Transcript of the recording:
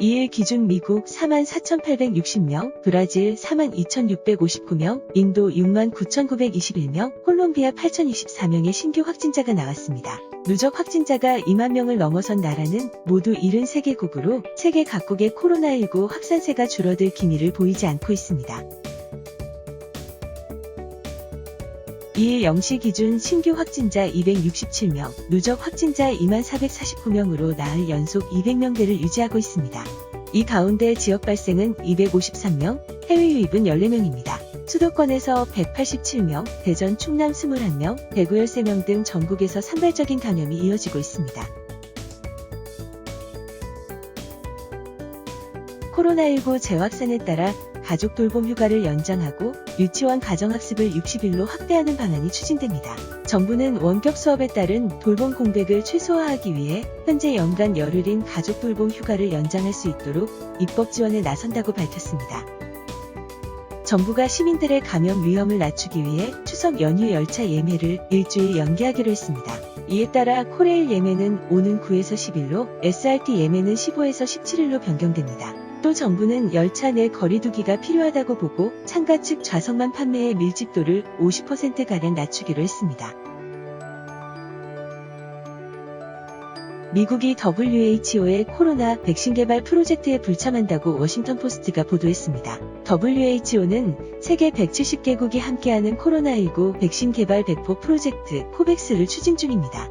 2일 기준 미국 44,860명, 브라질 42,659명, 인도 69,921명, 콜롬비아 8,024명의 신규 확진자가 나왔습니다. 누적 확진자가 2만 명을 넘어선 나라는 모두 73개국으로 세계 각국의 코로나19 확산세가 줄어들 기미를 보이지 않고 있습니다. 2일 0시 기준 신규 확진자 267명, 누적 확진자 2만 449명으로 나흘 연속 200명대를 유지하고 있습니다. 이 가운데 지역 발생은 253명, 해외 유입은 14명입니다. 수도권에서 187명, 대전 충남 21명, 대구 13명 등 전국에서 산발적인 감염이 이어지고 있습니다. 코로나19 재확산에 따라 가족 돌봄 휴가를 연장하고 유치원 가정학습을 60일로 확대하는 방안이 추진됩니다. 정부는 원격 수업에 따른 돌봄 공백을 최소화하기 위해 현재 연간 열흘인 가족 돌봄 휴가를 연장할 수 있도록 입법 지원에 나선다고 밝혔습니다. 정부가 시민들의 감염 위험을 낮추기 위해 추석 연휴 열차 예매를 일주일 연기하기로 했습니다. 이에 따라 코레일 예매는 오는 9에서 10일로, SRT 예매는 15에서 17일로 변경됩니다. 또 정부는 열차 내 거리두기가 필요하다고 보고 창가 측 좌석만 판매의 밀집도를 50%가량 낮추기로 했습니다. 미국이 WHO의 코로나 백신 개발 프로젝트에 불참한다고 워싱턴 포스트가 보도했습니다. WHO는 세계 170개국이 함께하는 코로나19 백신 개발 배포 프로젝트 코백스를 추진 중입니다.